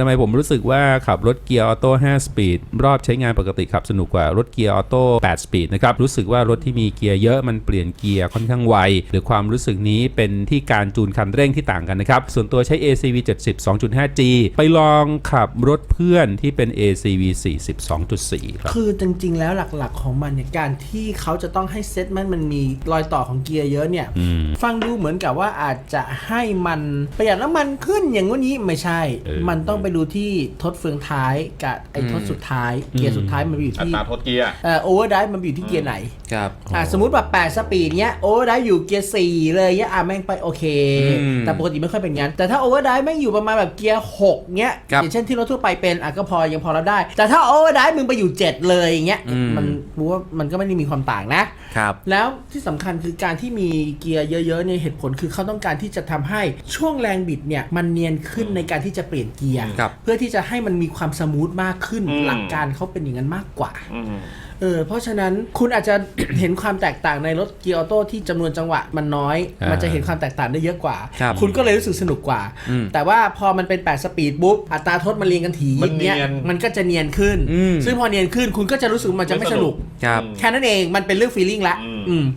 ทำไมผมรู้สึกว่าขับรถเกียร์ออโต้5สปีดรอบใช้งานปกติขับสนุกกว่ารถเกียร์ออโต้8สปีดนะครับ รู้สึกว่ารถที่มีเกียร์เยอะมันเปลี่ยนเกียร์ค่อนข้างไว หรือความรู้สึกนี้เป็นที่การจูนคันเร่งที่ต่างกันนะครับ ส่วนตัวใช้ ACV 70 2.5G ไปลองขับรถเพื่อนที่เป็น ACV 40 2.4 ครับ คือจริงๆ แล้วหลักๆของมันเนี่ยการที่เขาจะต้องให้เซ็ตมันมันมีรอยต่อของเกียร์เยอะเนี่ยอืมฟังดูเหมือนกับว่าอาจจะให้มันประหยัดน้ำมันขึ้นอย่างงู้นนี้ไม่ใช่เออมันต้องไปดูที่ทดเฟืองท้ายกับไอ้ทดสุดท้าย เกียร์สุดท้ายมันไปอยู่อัที่ตราโทษเกียร์ เอ่อโอเวอร์ไดมันไปอยู่ที่เกียร์ไหนครับอะสมมติแบบ8สปีดเนี้ยโอเวอร์ไดอยู่เกียร์4เลยเนี้ยอะแม่งไปโอเค อืมแต่ปกติไม่ค่อยเป็นงั้น แต่ถ้าโอเวอร์ไดแม่งอยู่ประมาณแบบเกียร์6เนี้ยครับอย่างเช่นที่รถทั่วไปเป็นอะก็พอยังพอรับได้ แต่ถ้าโอเวอร์ไดมึงไปอยู่ 7 เลยอย่างเงี้ยอืม มันรู้ว่ามันก็ไม่ได้มีความต่างนะ ครับ แล้วที่สำคัญคือการที่มีเกียร์เยอะๆเนี่ยเหตุผลคือเขาต้องการที่จะทำให้ช่วงแรงบิดเนี่ยมันเนียนขึ้นในการที่จะเปลี่ยนเกียร์ครับเพื่อที่จะให้มันมีความสมูทมากขึ้นอืมหลักการเขาเป็นอย่างนั้นมากกว่าอืมเออเพราะฉะนั้นคุณอาจจะเห็นความแตกต่างในรถเกียร์ออโต้ที่จำนวนจังหวะมันน้อยอ่ามัมันจะเห็นความแตกต่างได้เยอะกว่าครับคุณก็เลยรู้สึกสนุกกว่าอืมแต่ว่าพอมันเป็น 8 สปีดปุ๊บอัตราทดมันเรียงกันถีมันเนียนมันก็จะเนียนขึ้นอืมซึ่งพอเนียนขึ้นคุณก็จะรู้สึกมันจะไม่สนุกครับแค่นั้นเองมันเป็นเรื่องฟีลลิ่งละอืมอืม